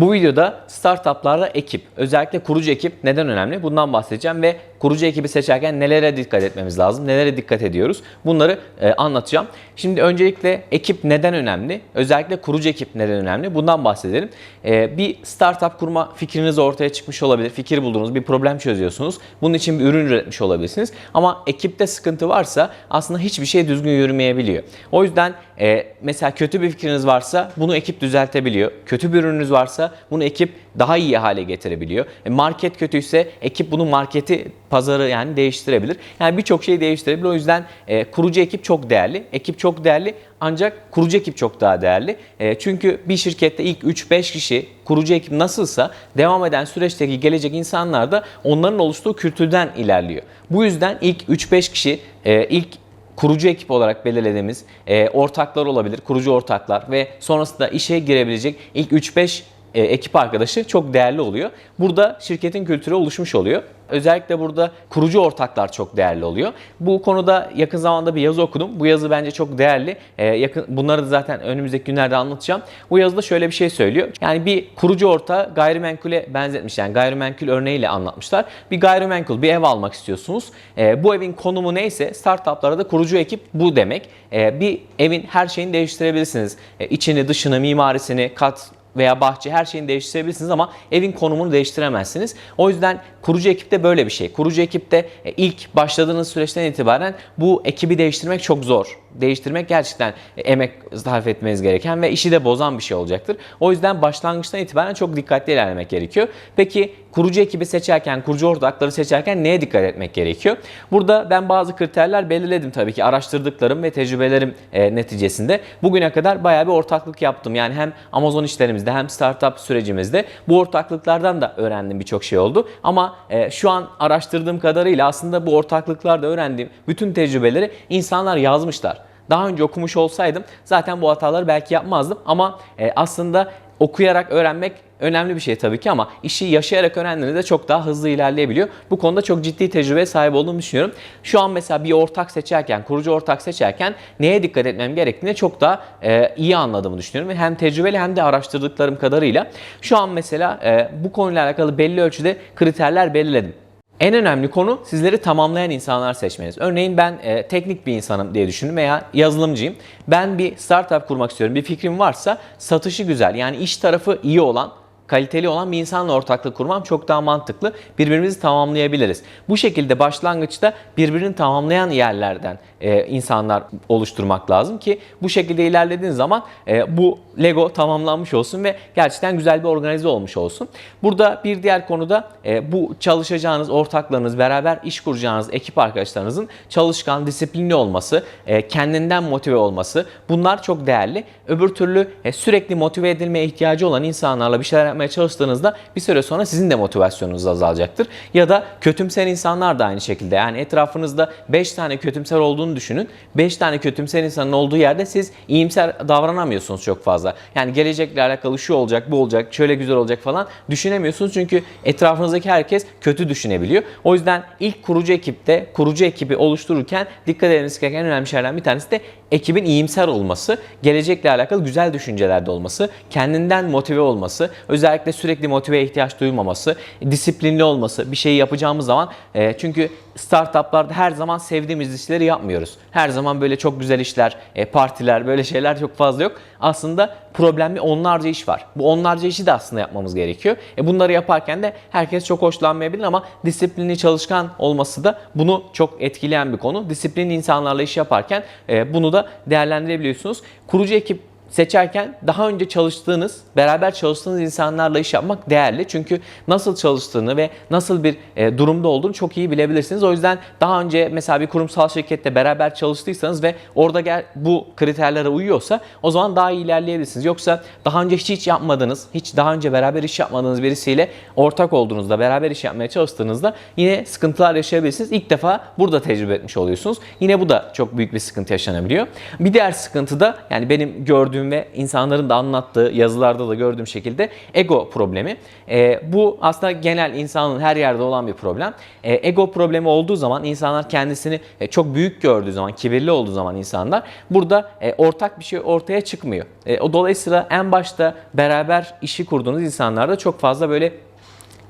Bu videoda startuplarda ekip, özellikle kurucu ekip neden önemli? Bundan bahsedeceğim ve kurucu ekibi seçerken nelere dikkat etmemiz lazım, nelere dikkat ediyoruz? Bunları e, anlatacağım. Şimdi öncelikle ekip neden önemli? Özellikle kurucu ekip neden önemli? Bundan bahsedelim. E, bir startup kurma fikriniz ortaya çıkmış olabilir. Fikir buldunuz, bir problem çözüyorsunuz. Bunun için bir ürün üretmiş olabilirsiniz. Ama ekipte sıkıntı varsa aslında hiçbir şey düzgün yürümeyebiliyor. O yüzden e, mesela kötü bir fikriniz varsa bunu ekip düzeltebiliyor. Kötü bir ürününüz varsa bunu ekip daha iyi hale getirebiliyor. E, market kötüyse ekip bunu marketi, pazarı yani değiştirebilir. Yani birçok şeyi değiştirebilir. O yüzden e, kurucu ekip çok değerli. Ekip çok değerli ancak kurucu ekip çok daha değerli. E, çünkü bir şirkette ilk 3-5 kişi kurucu ekip nasılsa devam eden süreçteki gelecek insanlar da onların oluştuğu kültürden ilerliyor. Bu yüzden ilk 3-5 kişi e, ilk kurucu ekip olarak belirlediğimiz e, ortaklar olabilir, kurucu ortaklar ve sonrasında işe girebilecek ilk 3-5 e, ekip arkadaşı çok değerli oluyor. Burada şirketin kültürü oluşmuş oluyor. Özellikle burada kurucu ortaklar çok değerli oluyor. Bu konuda yakın zamanda bir yazı okudum. Bu yazı bence çok değerli. E, yakın bunları da zaten önümüzdeki günlerde anlatacağım. Bu yazıda şöyle bir şey söylüyor. Yani bir kurucu ortağı gayrimenkule benzetmiş. Yani gayrimenkul örneğiyle anlatmışlar. Bir gayrimenkul, bir ev almak istiyorsunuz. E, bu evin konumu neyse startuplarda da kurucu ekip bu demek. E, bir evin her şeyini değiştirebilirsiniz. E, içini, dışını, mimarisini, kat veya bahçe her şeyini değiştirebilirsiniz ama evin konumunu değiştiremezsiniz. O yüzden kurucu ekipte böyle bir şey. Kurucu ekipte e, ilk başladığınız süreçten itibaren bu ekibi değiştirmek çok zor. Değiştirmek gerçekten emek sarf etmeniz gereken ve işi de bozan bir şey olacaktır. O yüzden başlangıçtan itibaren çok dikkatli ilerlemek gerekiyor. Peki kurucu ekibi seçerken, kurucu ortakları seçerken neye dikkat etmek gerekiyor? Burada ben bazı kriterler belirledim tabii ki araştırdıklarım ve tecrübelerim e, neticesinde. Bugüne kadar bayağı bir ortaklık yaptım. Yani hem Amazon işlerimizde hem startup sürecimizde bu ortaklıklardan da öğrendiğim birçok şey oldu. Ama e, şu an araştırdığım kadarıyla aslında bu ortaklıklarda öğrendiğim bütün tecrübeleri insanlar yazmışlar. Daha önce okumuş olsaydım zaten bu hataları belki yapmazdım ama e, aslında okuyarak öğrenmek önemli bir şey tabii ki ama işi yaşayarak öğrendiğinizde çok daha hızlı ilerleyebiliyor. Bu konuda çok ciddi tecrübeye sahip olduğumu düşünüyorum. Şu an mesela bir ortak seçerken, kurucu ortak seçerken neye dikkat etmem gerektiğini çok daha e, iyi anladığımı düşünüyorum. Ve hem tecrübeli hem de araştırdıklarım kadarıyla şu an mesela e, bu konuyla alakalı belli ölçüde kriterler belirledim. En önemli konu sizleri tamamlayan insanlar seçmeniz. Örneğin ben e, teknik bir insanım diye düşünün veya yazılımcıyım. Ben bir startup kurmak istiyorum. Bir fikrim varsa satışı güzel yani iş tarafı iyi olan kaliteli olan bir insanla ortaklık kurmam çok daha mantıklı. Birbirimizi tamamlayabiliriz. Bu şekilde başlangıçta birbirini tamamlayan yerlerden e, insanlar oluşturmak lazım ki bu şekilde ilerlediğiniz zaman e, bu Lego tamamlanmış olsun ve gerçekten güzel bir organize olmuş olsun. Burada bir diğer konuda e, bu çalışacağınız ortaklarınız, beraber iş kuracağınız ekip arkadaşlarınızın çalışkan, disiplinli olması, e, kendinden motive olması bunlar çok değerli. Öbür türlü e, sürekli motive edilmeye ihtiyacı olan insanlarla bir şeyler yapmaya çalıştığınızda bir süre sonra sizin de motivasyonunuz azalacaktır. Ya da kötümser insanlar da aynı şekilde. Yani etrafınızda 5 tane kötümser olduğunu düşünün. 5 tane kötümser insanın olduğu yerde siz iyimser davranamıyorsunuz çok fazla. Yani gelecekle alakalı şu olacak, bu olacak, şöyle güzel olacak falan düşünemiyorsunuz. Çünkü etrafınızdaki herkes kötü düşünebiliyor. O yüzden ilk kurucu ekipte, kurucu ekibi oluştururken dikkat edilmesi gereken önemli şeylerden bir tanesi de ekibin iyimser olması, gelecekle alakalı güzel düşüncelerde olması, kendinden motive olması, özellikle sürekli motiveye ihtiyaç duymaması, disiplinli olması, bir şeyi yapacağımız zaman e, çünkü startuplarda her zaman sevdiğimiz işleri yapmıyoruz. Her zaman böyle çok güzel işler, e, partiler, böyle şeyler çok fazla yok. Aslında problemli onlarca iş var. Bu onlarca işi de aslında yapmamız gerekiyor. E bunları yaparken de herkes çok hoşlanmayabilir ama disiplinli çalışkan olması da bunu çok etkileyen bir konu. Disiplinli insanlarla iş yaparken e, bunu da değerlendirebiliyorsunuz. Kurucu ekip seçerken daha önce çalıştığınız, beraber çalıştığınız insanlarla iş yapmak değerli. Çünkü nasıl çalıştığını ve nasıl bir e, durumda olduğunu çok iyi bilebilirsiniz. O yüzden daha önce mesela bir kurumsal şirkette beraber çalıştıysanız ve orada bu kriterlere uyuyorsa o zaman daha iyi ilerleyebilirsiniz. Yoksa daha önce hiç hiç yapmadığınız, hiç daha önce beraber iş yapmadığınız birisiyle ortak olduğunuzda, beraber iş yapmaya çalıştığınızda yine sıkıntılar yaşayabilirsiniz. İlk defa burada tecrübe etmiş oluyorsunuz. Yine bu da çok büyük bir sıkıntı yaşanabiliyor. Bir diğer sıkıntı da yani benim gördüğüm gördüğüm ve insanların da anlattığı yazılarda da gördüğüm şekilde ego problemi. E, bu aslında genel insanın her yerde olan bir problem. E, ego problemi olduğu zaman insanlar kendisini e, çok büyük gördüğü zaman, kibirli olduğu zaman insanlar burada e, ortak bir şey ortaya çıkmıyor. E, o dolayısıyla en başta beraber işi kurduğunuz insanlarda çok fazla böyle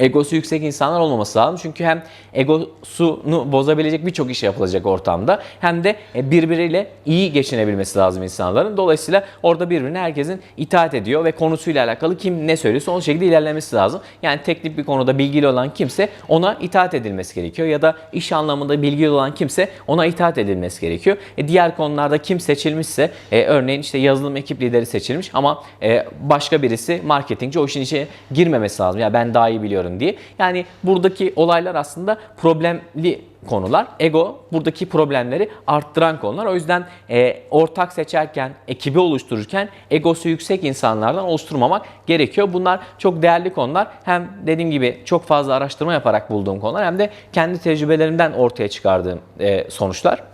egosu yüksek insanlar olmaması lazım. Çünkü hem egosunu bozabilecek birçok iş yapılacak ortamda hem de e, birbiriyle iyi geçinebilmesi lazım insanların. Dolayısıyla orada birbirine herkesin itaat ediyor ve konusuyla alakalı kim ne söylüyorsa o şekilde ilerlemesi lazım. Yani teknik bir konuda bilgili olan kimse ona itaat edilmesi gerekiyor ya da iş anlamında bilgili olan kimse ona itaat edilmesi gerekiyor. E, diğer konularda kim seçilmişse e, örneğin işte yazılım ekip lideri seçilmiş ama e, başka birisi marketingci o işin içine girmemesi lazım. Ya ben daha iyi biliyorum diye. Yani buradaki olaylar aslında problemli konular. Ego buradaki problemleri arttıran konular. O yüzden e, ortak seçerken, ekibi oluştururken egosu yüksek insanlardan oluşturmamak gerekiyor. Bunlar çok değerli konular. Hem dediğim gibi çok fazla araştırma yaparak bulduğum konular hem de kendi tecrübelerimden ortaya çıkardığım e, sonuçlar.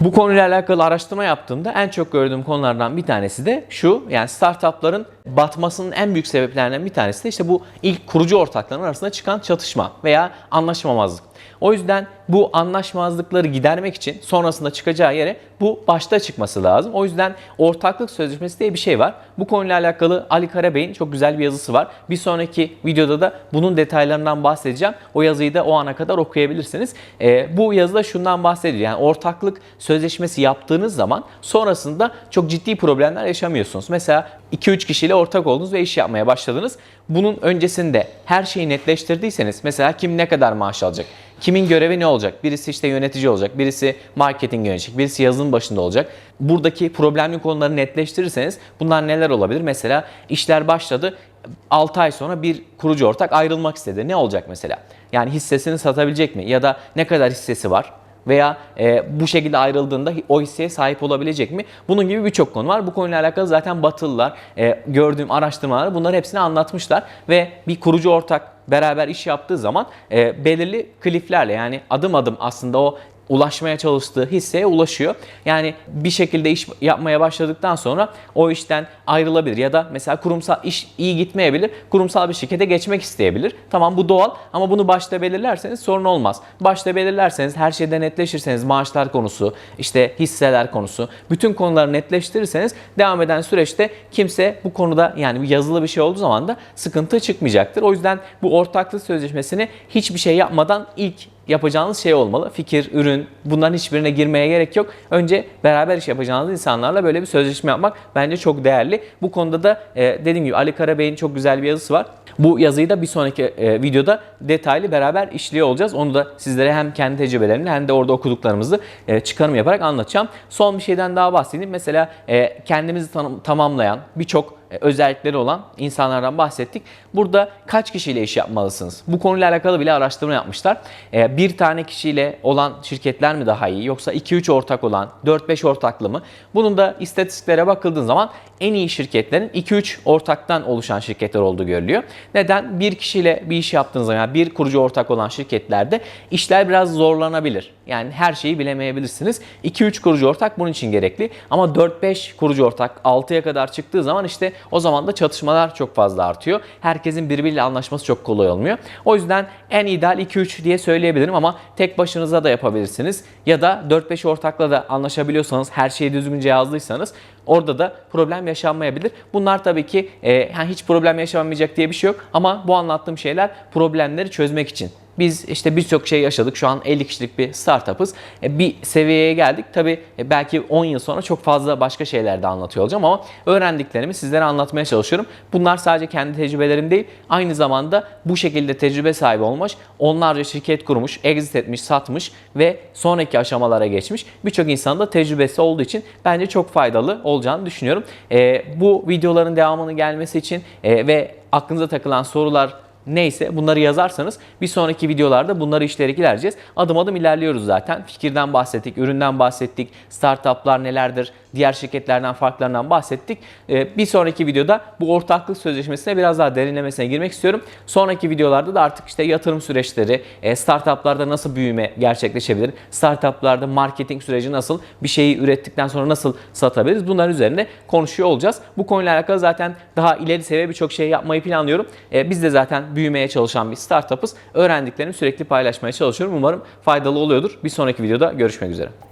Bu konuyla alakalı araştırma yaptığımda en çok gördüğüm konulardan bir tanesi de şu. Yani startupların batmasının en büyük sebeplerinden bir tanesi de işte bu ilk kurucu ortakların arasında çıkan çatışma veya anlaşmamazlık. O yüzden bu anlaşmazlıkları gidermek için sonrasında çıkacağı yere bu başta çıkması lazım. O yüzden ortaklık sözleşmesi diye bir şey var. Bu konuyla alakalı Ali Karabey'in çok güzel bir yazısı var. Bir sonraki videoda da bunun detaylarından bahsedeceğim. O yazıyı da o ana kadar okuyabilirsiniz. Ee, bu yazıda şundan bahsediyor. Yani ortaklık sözleşmesi yaptığınız zaman sonrasında çok ciddi problemler yaşamıyorsunuz. Mesela 2-3 kişiyle ortak oldunuz ve iş yapmaya başladınız. Bunun öncesinde her şeyi netleştirdiyseniz mesela kim ne kadar maaş alacak, kimin görevi ne olacak, birisi işte yönetici olacak, birisi marketing yönetecek, birisi yazılım başında olacak. Buradaki problemli konuları netleştirirseniz bunlar neler olabilir? Mesela işler başladı 6 ay sonra bir kurucu ortak ayrılmak istedi. Ne olacak mesela? Yani hissesini satabilecek mi? Ya da ne kadar hissesi var? Veya e, bu şekilde ayrıldığında o hisseye sahip olabilecek mi? Bunun gibi birçok konu var. Bu konuyla alakalı zaten Batılılar e, gördüğüm araştırmalar bunları hepsini anlatmışlar ve bir kurucu ortak beraber iş yaptığı zaman e, belirli kliflerle yani adım adım aslında o ulaşmaya çalıştığı hisseye ulaşıyor. Yani bir şekilde iş yapmaya başladıktan sonra o işten ayrılabilir ya da mesela kurumsal iş iyi gitmeyebilir. Kurumsal bir şirkete geçmek isteyebilir. Tamam bu doğal ama bunu başta belirlerseniz sorun olmaz. Başta belirlerseniz her şeyde netleşirseniz maaşlar konusu, işte hisseler konusu, bütün konuları netleştirirseniz devam eden süreçte kimse bu konuda yani yazılı bir şey olduğu zaman da sıkıntı çıkmayacaktır. O yüzden bu ortaklık sözleşmesini hiçbir şey yapmadan ilk yapacağınız şey olmalı. Fikir, ürün bunların hiçbirine girmeye gerek yok. Önce beraber iş yapacağınız insanlarla böyle bir sözleşme yapmak bence çok değerli. Bu konuda da e, dediğim gibi Ali Karabey'in çok güzel bir yazısı var. Bu yazıyı da bir sonraki e, videoda detaylı beraber işliyor olacağız. Onu da sizlere hem kendi tecrübelerimle hem de orada okuduklarımızı e, çıkarım yaparak anlatacağım. Son bir şeyden daha bahsedeyim. Mesela kendimizi tamamlayan birçok özellikleri olan insanlardan bahsettik. Burada kaç kişiyle iş yapmalısınız? Bu konuyla alakalı bile araştırma yapmışlar. E, bir tane kişiyle olan şirketler mi daha iyi yoksa 2-3 ortak olan 4-5 ortaklı mı? Bunun da istatistiklere bakıldığın zaman en iyi şirketlerin 2-3 ortaktan oluşan şirketler olduğu görülüyor. Neden? Bir kişiyle bir iş yaptığınız zaman yani bir kurucu ortak olan şirketlerde işler biraz zorlanabilir. Yani her şeyi bilemeyebilirsiniz. 2-3 kurucu ortak bunun için gerekli. Ama 4-5 kurucu ortak 6'ya kadar çıktığı zaman işte o zaman da çatışmalar çok fazla artıyor. Herkesin birbiriyle anlaşması çok kolay olmuyor. O yüzden en ideal 2-3 diye söyleyebilirim ama tek başınıza da yapabilirsiniz. Ya da 4-5 ortakla da anlaşabiliyorsanız, her şeyi düzgünce yazdıysanız orada da problem yaşanmayabilir. Bunlar tabii ki e, hiç problem yaşanmayacak diye bir şey yok ama bu anlattığım şeyler problemleri çözmek için. Biz işte birçok şey yaşadık. Şu an 50 kişilik bir startup'ız. E, bir seviyeye geldik. Tabii e, belki 10 yıl sonra çok fazla başka şeyler de anlatıyor olacağım ama öğrendiklerimi sizlere anlatmaya çalışıyorum. Bunlar sadece kendi tecrübelerim değil. Aynı zamanda bu şekilde tecrübe sahibi olmuş, onlarca şirket kurmuş, exit etmiş, satmış ve sonraki aşamalara geçmiş. Birçok insanın da tecrübesi olduğu için bence çok faydalı olacağını düşünüyorum. E, bu videoların devamını gelmesi için ve aklınıza takılan sorular neyse bunları yazarsanız bir sonraki videolarda bunları işleyerek ilerleyeceğiz. Adım adım ilerliyoruz zaten. Fikirden bahsettik, üründen bahsettik, startuplar nelerdir, diğer şirketlerden farklarından bahsettik. Ee, Bir sonraki videoda bu ortaklık sözleşmesine biraz daha derinlemesine girmek istiyorum. Sonraki videolarda da artık işte yatırım süreçleri, e, startuplarda nasıl büyüme gerçekleşebilir, startuplarda marketing süreci nasıl, bir şeyi ürettikten sonra nasıl satabiliriz bunların üzerine konuşuyor olacağız. Bu konuyla alakalı zaten daha ileri seviye birçok şey yapmayı planlıyorum. E, Biz de zaten büyümeye çalışan bir startup'ız. Öğrendiklerimi sürekli paylaşmaya çalışıyorum. Umarım faydalı oluyordur. Bir sonraki videoda görüşmek üzere.